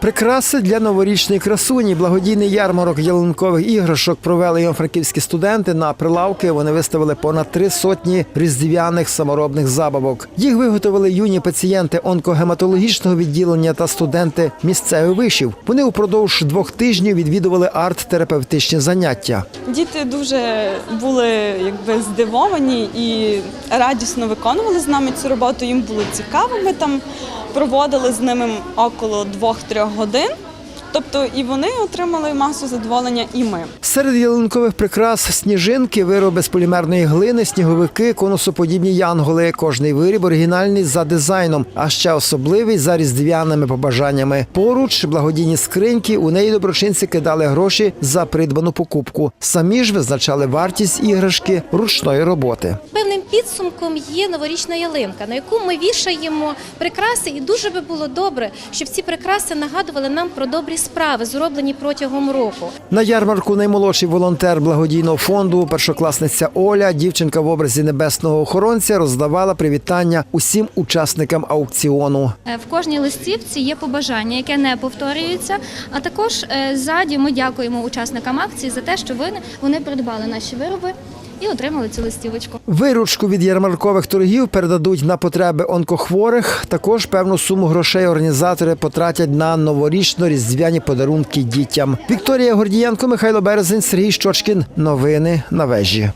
Прикраси для новорічної красуні. Благодійний ярмарок ялинкових іграшок провели івано-франківські студенти. На прилавки вони виставили понад три сотні різдвяних саморобних забавок. Їх виготовили юні пацієнти онкогематологічного відділення та студенти місцевих вишів. Вони упродовж двох тижнів відвідували арт-терапевтичні заняття. Діти дуже були якби здивовані і радісно виконували з нами цю роботу. Їм було цікаво. Ми там проводили з ними около двох-трьох годин. Тобто і вони отримали масу задоволення, і ми. Серед ялинкових прикрас сніжинки, вироби з полімерної глини, сніговики, конусоподібні янголи. Кожний виріб оригінальний за дизайном, а ще особливий за різдвяними побажаннями. Поруч благодійні скриньки. У неї доброчинці кидали гроші за придбану покупку. Самі ж визначали вартість іграшки ручної роботи. Певним підсумком є новорічна ялинка, на яку ми вішаємо прикраси, і дуже би було добре, щоб ці прикраси нагадували нам про добрі справи, зроблені протягом року. На ярмарку наймолодший волонтер благодійного фонду, першокласниця Оля, дівчинка в образі небесного охоронця, роздавала привітання усім учасникам аукціону. Е, В кожній листівці є побажання, яке не повторюється. А також е, ззаді ми дякуємо учасникам акції за те, що вони, вони придбали наші вироби і отримали цю листівочку. Виручку від ярмаркових торгів передадуть на потреби онкохворих. Також певну суму грошей організатори потратять на новорічно-різдвяні подарунки дітям. Вікторія Гордієнко, Михайло Березень, Сергій Щочкін. Новини на вежі.